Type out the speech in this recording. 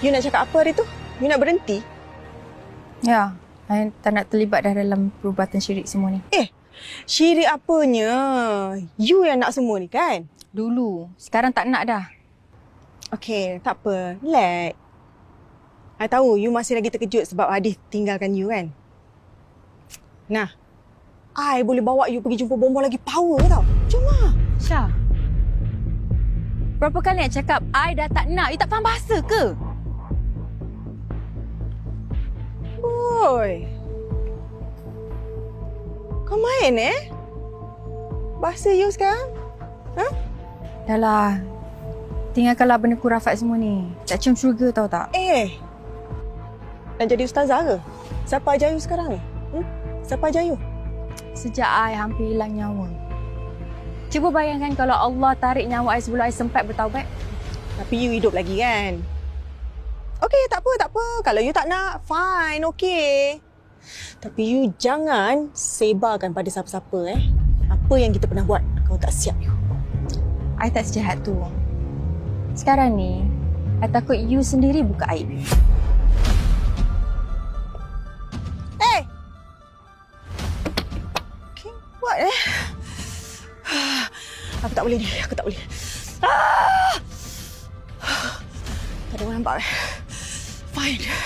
You nak cakap apa hari tu? You nak berhenti? Ya, I tak nak terlibat dah dalam perubatan syirik semua ni. Syirik apanya? You yang nak semua ni kan? Dulu, sekarang tak nak dah. Okay, tak apa. Relax. I tahu you masih lagi terkejut sebab Hadis tinggalkan you kan? Nah, I boleh bawa you pergi jumpa bomba lagi power tau. Jom lah. Syah. Berapa kali nak cakap I dah tak nak, you tak faham bahasa ke? Boy. Kau main eh? Bahasa you sekarang? Dah lah. Tinggalkanlah benda kurafat semua ni. Tak cium syurga tahu tak? Eh. Nak jadi ustazah ke? Siapa ajar you sekarang ni? Hmm? Siapa ajar you? Sejak I hampir hilang nyawa. Cuba bayangkan kalau Allah tarik nyawa I sebelum I sempat bertaubat. Tapi you hidup lagi kan? Okey, tak apa, tak apa. Kalau you tak nak, fine, okey. Tapi you jangan sebarkan pada siapa-siapa eh. Apa yang kita pernah buat, kau tak siap you. I tak sejahat tu. Sekarang ni, I takut you sendiri buka aib. Eh! Okay, what eh? Aku tak boleh ni, aku tak boleh. Ah! Tak ada orang nampak eh. Fine.